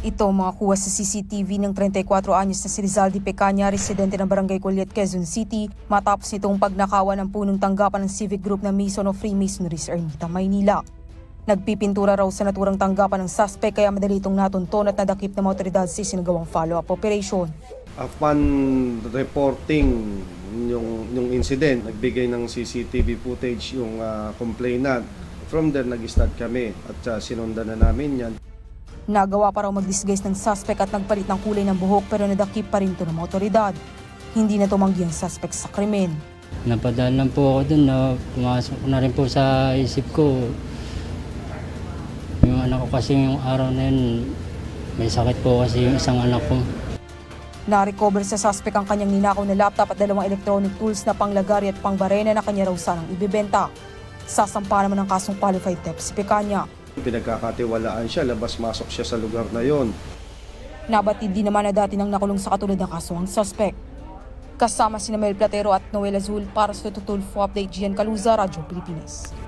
Ito mga kuha sa CCTV ng 34 anyos na si Rizal Di Pecaña, residente ng Barangay Culiat, Quezon City, matapos nitong pagnakawan ng punong tanggapan ng civic group na Mason of Freemasonry sa Ermita, Maynila. Nagpipintura raw sa naturang tanggapan ng suspect kaya madali itong natunton at nadakip ng mga otoridad sa sinagawang follow-up operation. Upon reporting yung, yung incident, nagbigay ng CCTV footage yung ah, complainant. From there, nag-start kami at ah, sinundan na namin yan. Nagawa pa raw mag-disguise ng suspect at nagpalit ng kulay ng buhok pero nadakip pa rin ito ng mga otoridad. Hindi na tumanggi ang suspect sa krimen. Napadaan lang po ako dun na pumasok na rin po sa isip ko. Yung anak ko kasi yung araw na yun, may sakit po kasi yung isang anak ko. Na-recover sa suspect ang kanyang ninakaw na laptop at dalawang electronic tools na panglagari at pangbarena na kanya raw sanang ibibenta. Sasampa naman ang kasong qualified theft si Pecaña. Pinagkakatiwalaan siya, labas-masok siya sa lugar na yon. Nabatid din naman na dati nang nakulong sa katulad ng kaso ang suspect. Kasama si Mel Platero at Noel Azul para sa Tutulfo Update Gian Caluza, Radyo Pilipinas.